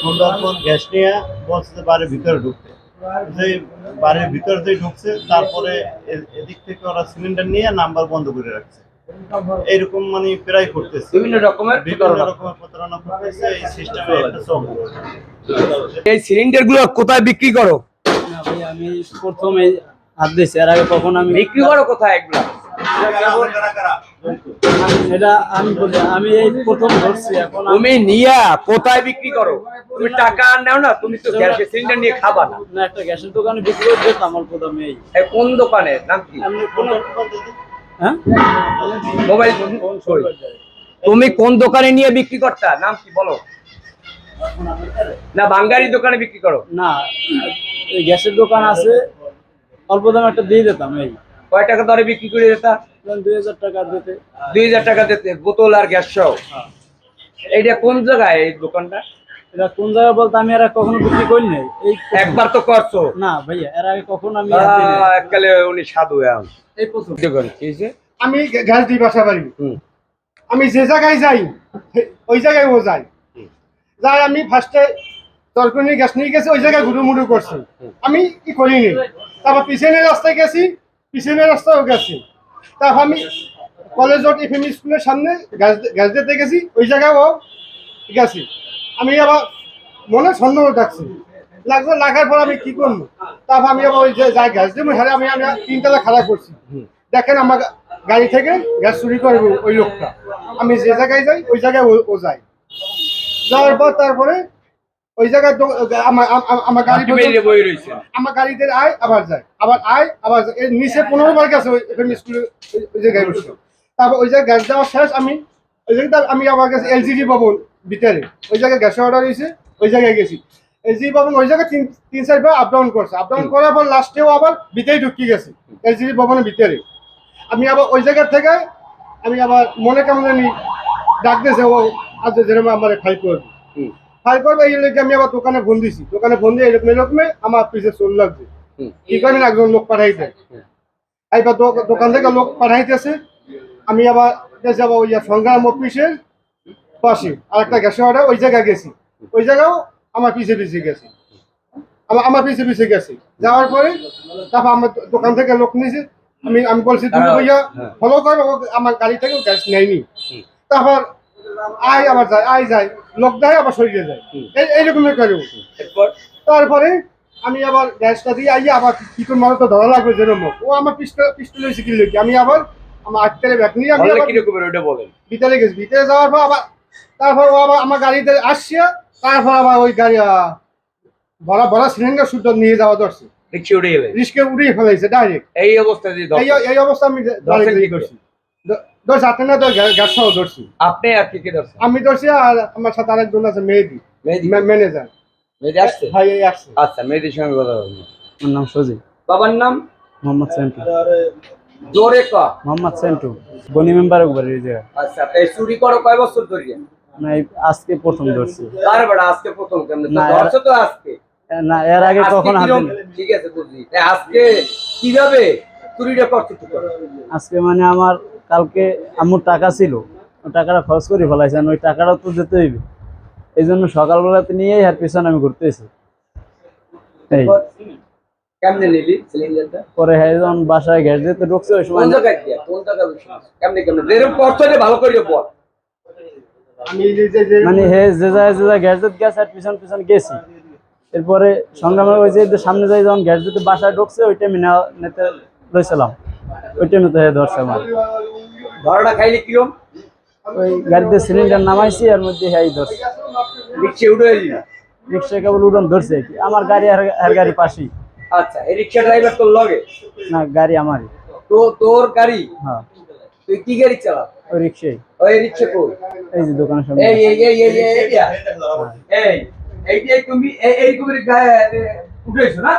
Sundarban gas নিয়ে বলছে বাড়ির ভিতরে ঢুকতে। যে বাড়ির ভিতরে যে ঢুকছে তারপরে এদিক থেকে ওরা সিলিন্ডার নিয়ে নাম্বার বন্ধ করে রাখছে। এইরকম মানে প্রায় করতেছে। বিভিন্ন রকমের বিভিন্ন প্রতারণা। রকমের প্রতারণা করতেছে এই সিস্টেমে একটা চলবে এই সিলিন্ডারগুলো কোথায় বিক্রি করো? আমি প্রথমে হাত দিয়েছি এর আগে কখন আমি বিক্রি করো কোথায় এগুলো? এটা আমি বলি আমি এই প্রথম ধরছি এখন তুমি নিয়া কোথায় বিক্রি করো? তুমি টাকা আর নাও না তুমি তো গ্যাস সিলিন্ডার নিয়ে খাবা না। না একটা গ্যাসের দোকানে বিক্রি করে দিতাম প্রথমে এই। কোন দোকানে? নাম কি? হ্যাঁ? মোবাইল সরি তুমি কোন দোকানে নিয়ে বিক্রি করতা? নাম কি বলো। না বাঙ্গারি দোকানে বিক্রি করো? না গ্যাসের দোকান আছে অল্প দামে একটা দিয়ে দিতাম এই। কয় টাকা দরে বিক্রি করে দিতা? দুই হাজার টাকা দিতে। দুই হাজার টাকা দিতে বোতল আর গ্যাস সহ? এইটা কোন জায়গায় এই দোকানটা? এটা কোন জায়গায় বলতে আমি এর আগে কখনো বিক্রি করি নাই। এই একবার তো করছ। না ভাইয়া এর আগে কখনো আমি এককালে উনি সাধু এই প্রথম। দোকান কি হয়েছে? আমি গ্যাস দিই বাসা বাড়ি। আমি যে জায়গায় যাই ওই জায়গায় ও যায়। যাই আমি ফার্স্টে তরকারি গ্যাস নিয়ে গেছি ওই জায়গায় ঘুরু মুড়ু করছি আমি কি করিনি। তারপর পিছনের রাস্তায় গেছি পিছনের রাস্তায়ও গেছি। তারপর আমি কলেজ রোড এফএম স্কুলের সামনে গ্যাস গ্যাস দিতে গেছি ওই জায়গায় ও গেছি। আমি আবার মনে সন্দেহ ডাকছি লাগছে লাগার পর আমি কি করব? তারপর আমি আবার ওই যে যাই গ্যাস দিব হ্যাঁ আমি আমি তিনতলা খারাপ করছি। দেখেন আমার গাড়ি থেকে গ্যাস চুরি করে ওই লোকটা। আমি যে জায়গায় যাই ওই জায়গায় ও- যাই যাওয়ার পর তারপরে ওই জায়গায় আমার আমার- আমার গাড়ি আমার গাড়িতে আয় আবার যায়। আবার আয় আবার এর নিচে পনেরো বার গেছে ওই এফএম স্কুলে ওই- ওই জায়গায় বসে। তারপর ওই জায়গায় গ্যাস দেওয়া শেষ আমি ওই জায়গায় আমি আবার গেছি এলজিডি ভবন ভিতরে। ওই জায়গায় গ্যাস অর্ডার হয়েছে ওই জায়গায় গেছি। এলজিডি ভবন ওই জায়গায় তিন তিন চারবার আপ ডাউন করছে। আপ ডাউন করার পর লাস্টেও আবার ভিতরে ঢুকিয়ে গেছে এলজিডি ভবনের ভিতরে। আমি আবার ওই জায়গা থেকে আমি আবার মনে কেমন জানি ডাক দিয়েছে ও আজ যেরকম আমার ফাইল করবে। ফাইল করবে এই লোক আমি আবার দোকানে ফোন দিছি। দোকানে ফোন দিয়ে এরকম এরকমে আমার পিছিয়ে চল লাগছে কি করেন একজন লোক পাঠাইতে এইবার দোকান থেকে লোক পাঠাইতেছে। আমি আবার আবার ওই সংগ্রাম অফিসের পাশে। আর একটা গ্যাসের অর্ডার ওই জায়গায় গেছি। ওই জায়গাও আমার পিছিয়ে পিছিয়ে গেছি। আমার আমার পিছিয়ে পিছিয়ে গেছি। যাওয়ার পরে তারপর আমার দোকান থেকে লোক নিয়েছে আমি আমি বলছি তুমি তারা- ভাইয়া হ্যাঁ। ফলো করো আমার গাড়ি থেকে গ্যাস নেয়নি। তারপর আয় আবার যায় আয় যায়। লোক দেয় আবার সরিয়ে যায় এইরকমই করে। তারপরে আমি আবার গ্যাসটা দিয়ে আইয়া আবার কি করে মারো তো ধরা লাগবে যেরকম ও আমার পিস্টল পিস্টল হয়েছে কিনলো কি আমি আবার আমার আটটারে ব্যাগ নিয়ে আমি আবার কীরকম ওটা বলেন? ভিতরে গেছি। ভিতরে যাওয়ার পর আবার তারপর ও আবার আমার গাড়িতে আসছে। তারপর আবার ওই গাড়ি ভরা ভরা সিলিন্ডার শুদ্ধ নিয়ে যাওয়া দরছে রিক্সা গেলে রিস্কে উড়িয়ে ফেলাইছে ডাইরেক্ট এই অবস্থা এই অবস্থা আমি দর্শন কি ধরছি হাতে না তো গ্যাস সহ ধরছি। আপনি আর কি কি আমি ধরছি আর আমার সাথে আরেকজন আছে মেহেদি। মেহেদি? ম্যানেজার মেহেদি আসছে? ভাই এই আসছে। আচ্ছা মেহেদির সঙ্গে কথা বলব। আমার নাম সজিব। বাবার নাম? মোহাম্মদ সেন্টু। জোরে ক। মোহাম্মদ সেন্টু। বনি মেম্বার একবার এই জায়গায় আচ্ছা এই চুরি করো কয় বছর ধরে না আজকে প্রথম ধরছি। কার বেড়া আজকে প্রথম কেমন না, ধরছো তো আজকে। না এর আগে কখন হাত। ঠিক আছে বুঝলি। আজকে কীভাবে চুরিটা করছ তো আজকে মানে আমার কালকে আমার টাকা ছিল টাকাটা খরচ করে ফেলাইছেন ওই টাকাটা তো দিতে হইবে। এই জন্য সকালবেলাতে নিয়েই আর পিছনে আমি ঘুরতেছি এই। কেমনে নিলি সিলিন্ডারটা? পরে হ্যাঁ যখন বাসায় গ্যাস দিতে ঢুকছে ওই সময় কোন জায়গায় দিয়া কোন জায়গায় বসে? কেমনে কেমনে? যেরকম করছ যে ভালো করে বল আমি এই যে- যে যে- মানে হে যে যায় যে যায় গ্যাস দিতে গেছে আর পিছন পিছন গেছি। এরপরে সংগ্রামে ওই যে যে সামনে যাই যখন গ্যাস দিতে বাসায় ঢুকছে ওইটা আমি নিতে রয়েছিলাম ওই টাইমে তো হে ধরছে আমার ধরাটা খাইলে কিরম? ওই গাড়িতে সিলিন্ডার নামাইছি আর মধ্যে হ্যাঁ ধরছে। রিক্সা উঠে এলি রিক্সায় কেবল উড়ন ধরছে। কি আমার গাড়ি আর গাড়ি পাশেই। আচ্ছা এই রিক্সা ড্রাইভার তোর লগে? না গাড়ি আমারই। তো তোর গাড়ি? হ্যাঁ। তুই কি গাড়ি চালা? ওই রিক্সাই। ওই রিক্সা কই? এই যে দোকানের সামনে। এই এই এই এই এই। এই এইটাই তুমি এই এইরকম গায়ে উঠেছো না?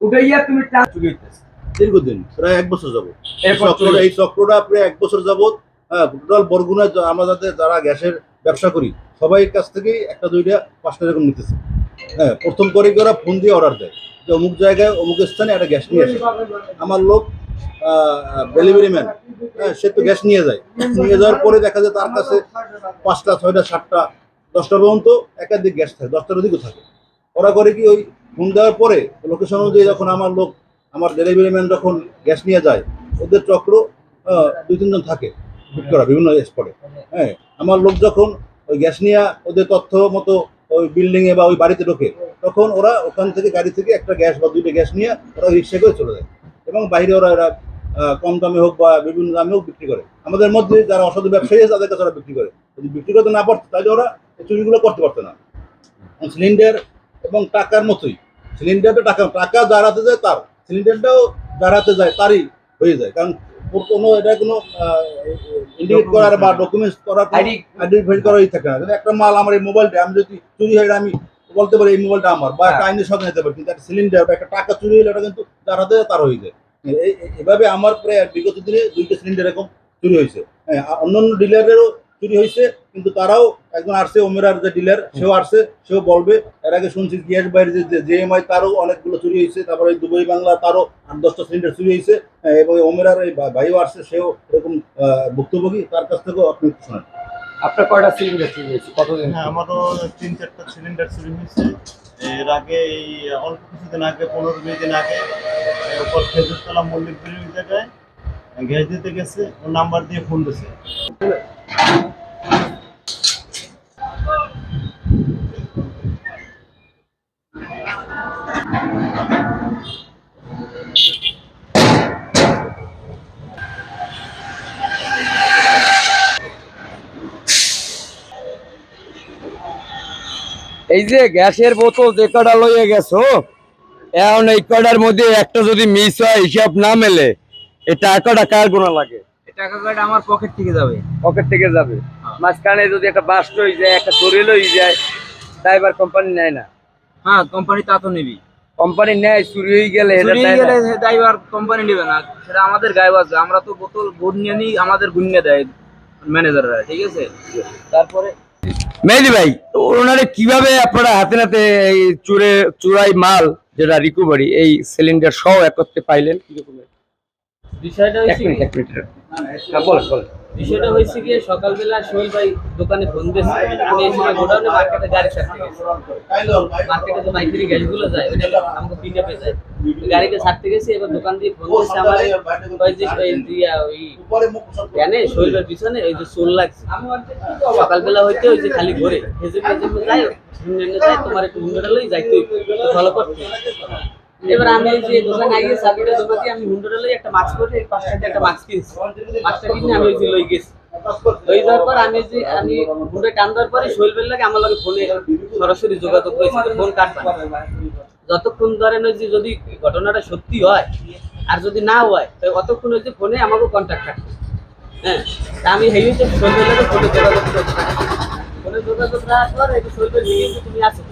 উঠাইয়া তুমি টান চুরি হইতেছে। দীর্ঘদিন প্রায় এক বছর যাবত এই চক্রটা প্রায় এক বছর যাবত হ্যাঁ টোটাল বরগুনা আমাদের যারা গ্যাসের ব্যবসা করি সবাই কাছ থেকেই একটা দুইটা পাঁচটা এরকম নিতেছে। হ্যাঁ প্রথম করে কি ওরা ফোন দিয়ে অর্ডার দেয় যে অমুক জায়গায় অমুক স্থানে একটা গ্যাস নিয়ে আসে। আমার লোক ডেলিভারি ম্যান হ্যাঁ সে তো গ্যাস নিয়ে যায়। নিয়ে যাওয়ার পরে দেখা যায় তার কাছে পাঁচটা ছয়টা সাতটা দশটা পর্যন্ত একাধিক গ্যাস থাকে দশটার অধিকও থাকে। ওরা করে কি ওই ফোন দেওয়ার পরে লোকেশন অনুযায়ী যখন আমার লোক আমার ডেলিভারি ম্যান যখন গ্যাস নিয়ে যায়, ওদের চক্র দুই, তিনজন থাকে বুক করা বিভিন্ন স্পটে হ্যাঁ আমার লোক যখন ওই গ্যাস নিয়ে ওদের তথ্য মতো ওই বিল্ডিংয়ে বা ওই বাড়িতে ঢোকে, তখন ওরা ওখান থেকে গাড়ি থেকে একটা গ্যাস বা দুইটা গ্যাস নিয়ে ওরা রিক্সা করে চলে যায়। এবং বাইরে ওরা এরা কম দামে হোক বা বিভিন্ন দামে হোক বিক্রি করে। আমাদের মধ্যে যারা অসাধু ব্যবসায়ী আছে, তাদের কাছে ওরা বিক্রি করে। যদি বিক্রি করতে না পারতো, তাহলে ওরা এই চুরিগুলো করতে পারতো না। সিলিন্ডার এবং টাকার মতোই। সিলিন্ডারটা টাকা টাকা যার হাতে যায় তার। সিলিন্ডারটাও হাতে যায় তারই হয়ে যায়। কারণ কোনো এটা কোনো ইন্ডিকেট করার বা ডকুমেন্টস করার আইডি আইডেন্টিফাই করাই থাকে না। একটা মাল আমার এই মোবাইলটা আমি যদি চুরি হয় আমি বলতে পারি এই মোবাইলটা আমার বা একটা আইনের সাথে নিতে পারি কিন্তু একটা সিলিন্ডার বা একটা টাকা চুরি হলে ওটা কিন্তু হাতে তার হয়ে যায়। এভাবে আমার প্রায় বিগত দিনে দুইটা সিলিন্ডার এরকম চুরি হয়েছে। হ্যাঁ অন্যান্য ডিলারেরও চুরি হয়েছে কিন্তু তারাও একজন আসছে ওমেরার যে ডিলার সেও আসছে সেও বলবে এর আগে শুনছি গ্যাস বাইরে যে জেএমআই তারও অনেকগুলো চুরি হয়েছে তারপরে দুবাই বাংলা তারও আট দশটা সিলিন্ডার চুরি হয়েছে হ্যাঁ, এবং ওমেরার এই ভাইও আসছে সেও এরকম আহ, ভুক্তভোগী তার কাছ থেকেও আপনি একটু শোনেন। আপনার কয়টা সিলিন্ডার চুরি হয়েছে? কতদিন হ্যাঁ আমারও তিন চারটা সিলিন্ডার চুরি হয়েছে। এর আগে এই অল্প কিছুদিন আগে পনেরো বিশ দিন আগে উপর খেজুরতলা মল্লিক বিল্ডিং জায়গায় গ্যাস দিতে গেছে ও নাম্বার দিয়ে ফোন দিছে। এই যে গ্যাসের বোতল যে কটা লইয়ে গেছো এখন এই কটার মধ্যে একটা যদি মিস হয় হিসাব না মেলে এই টাকাটা কার গোনা লাগে? টাকা আমার পকেট থেকে যাবে। পকেট থেকে যাবে। মাঝখানে যদি একটা বাস্ট হয়ে যায় একটা শরীর হয়ে যায় ড্রাইভার কোম্পানি নেয় না। হ্যাঁ কোম্পানি তা তো নিবি। কোম্পানি নেয় চুরি হয়ে গেলে। ড্রাইভার কোম্পানি নেবে না। সেটা আমাদের গায়ে বাজবে আমরা তো বোতল গুড় নিয়ে নিই আমাদের দেয় ম্যানেজাররা ঠিক আছে? তারপরে মেহেদি ভাই ওনারা কীভাবে আপনারা হাতে নাতে এই চুরে চুরাই মাল যেটা রিকভারি এই সিলিন্ডার সহ একত্রে পাইলেন কীরকম? বিষয়টা এক মিনিট এক মিনিট। বলেন বলেন। বিষয়টা হয়েছে গিয়ে সকালবেলা সোহেল ভাই দোকানে ফোন দিয়েছে। আমি গোডাউনে মার্কেটে গাড়ি ছাড়তে গেছি। মার্কেটে গ্যাসগুলো যায়, ওইটা আমাকে পিক আপে যায়। গাড়িতে ছাড়তে গেছি, এবার দোকান দিয়ে ফোন দিয়েছে আমার। ওই যে ওই জানে শরীরের পিছনে, ওই যে সোল লাগছে। সকালবেলা হইতে ওই যে খালি ঘুরে। হেজে যায় তোমার একটু হুন্ডাটা লই যাইতে ফলো করতে এবার আমি যে দোকানে আগে আমি একটা মাস্ক পরে এই পাঁচটা একটা মাস্ক কিনছি। মাস্কটা কিনে আমি যে লই গেছি। যাওয়ার পর আমি যে আমি পরে শৈল লাগে আমার ফোনে সরাসরি যোগাযোগ করেছি ফোন কাটবা যতক্ষণ ধরেন ওই যে যদি ঘটনাটা সত্যি হয় আর যদি না হয়, তো অতক্ষণ ওই যে ফোনে আমাকে কন্ট্যাক্ট থাকবে। হ্যাঁ আমি হেই ফোনে যোগাযোগ করছি। ফোনে যোগাযোগ পর এই জিজ্ঞেস তুমি তাই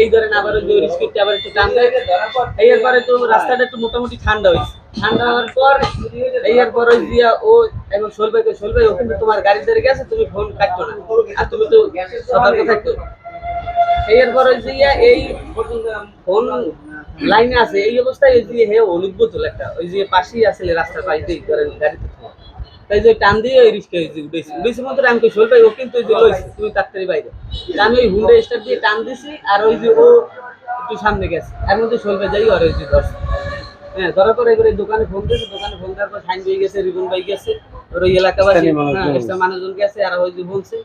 এই ধরেন আবার ওই যে রিস্কেরটা আবার একটু টান দেয়। এরপরে তো রাস্তাটা একটু মোটামুটি ঠান্ডা হয়েছে। ঠান্ডা হওয়ার পর এরপর ওই দিয়া ও এবং সোলভাই সোলভাই ও কিন্তু তোমার গাড়ি ধরে গেছে, তুমি ফোন কাটছো না। আর তুমি তো সতর্ক থাকতো। এরপর ওই যে ইয়া, এই ফোন লাইনে আছে, এই অবস্থায় ওই যে হে অনুদ্ভূত একটা। ওই যে পাশেই আসলে রাস্তার পাশে ধরেন গাড়িতে। তাই যে টান দিয়ে ওই রিস্কে হয়েছে উঠেছি উঠেছি মতো আমি কই শোল ভাই ও কিন্তু ওই যে লইছি তুমি তাড়াতাড়ি বাইরে। আমি ওই হুন্ডা স্টার্ট দিয়ে টান দিছি আর ওই যে ও একটু সামনে গেছে। এর মধ্যে শোল ভাই যাই আর ওই যে দশ হ্যাঁ ধরার পরে এবারে দোকানে ফোন দিয়েছে দোকানে ফোন দেওয়ার পর সাইন ভাই গেছে রিবন ভাই গেছে ওর ওই এলাকাবাসী হ্যাঁ, মানুষজন গেছে আর ওই যে বলছে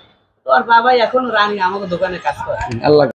তো আর বাবাই এখনও রানী আমাকে দোকানে কাজ করে। আল্লাহ